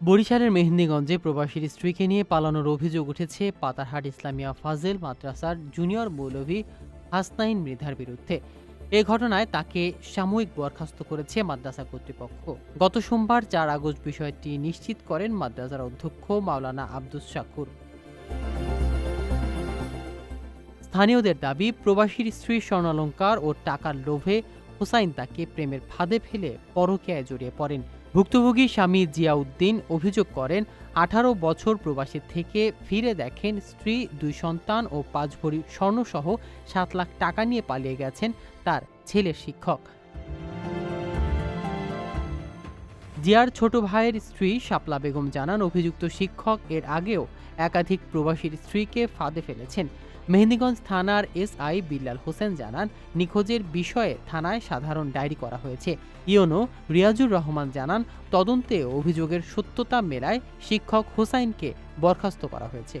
বরিশালের মেহেন্দিগঞ্জে প্রবাসীর স্ত্রীকে নিয়ে পালানোর অভিযোগ উঠেছে পাতারহাট ইসলামিয়া ফাজেল মাদ্রাসার জুনিয়র মৌলভী হাসনাইন মৃধার বিরুদ্ধে। এ ঘটনায় তাকে সাময়িক বরখাস্ত করেছে মাদ্রাসা কর্তৃপক্ষ। গত সোমবার চার আগস্ট বিষয়টি নিশ্চিত করেন মাদ্রাসার অধ্যক্ষ মাওলানা আব্দুস শাকুর। স্থানীয়দের দাবি, প্রবাসীর স্ত্রীর স্বর্ণালঙ্কার ও টাকার লোভে হুসাইন তাকে প্রেমের ফাঁদে ফেলে পরকীয়ায় জড়িয়ে পড়েন। ভুক্তভোগী স্বামী জিয়াউদ্দিন অভিযোগ করেন, আঠারো বছর প্রবাসী থেকে ফিরে দেখেন স্ত্রী, দুই সন্তান ও পাঁচ ভরি স্বর্ণসহ সাত লাখ টাকা নিয়ে পালিয়ে গেছেন তার ছেলের শিক্ষক। জিয়ার ছোট ভাইয়ের স্ত্রী শাপলা বেগম জানান, অভিযুক্ত শিক্ষক এর আগেও একাধিক প্রবাসীর স্ত্রীকে ফাঁদে ফেলেছেন। মেহেন্দিগঞ্জ থানার এসআই বিল্লাল হোসেন জানান, নিখোঁজের বিষয়ে থানায় সাধারণ ডায়েরি করা হয়েছে। ইয়নো রিয়াজুর রহমান জানান, তদন্তে অভিযোগের সত্যতা মেলায় শিক্ষক হোসাইনকে বরখাস্ত করা হয়েছে।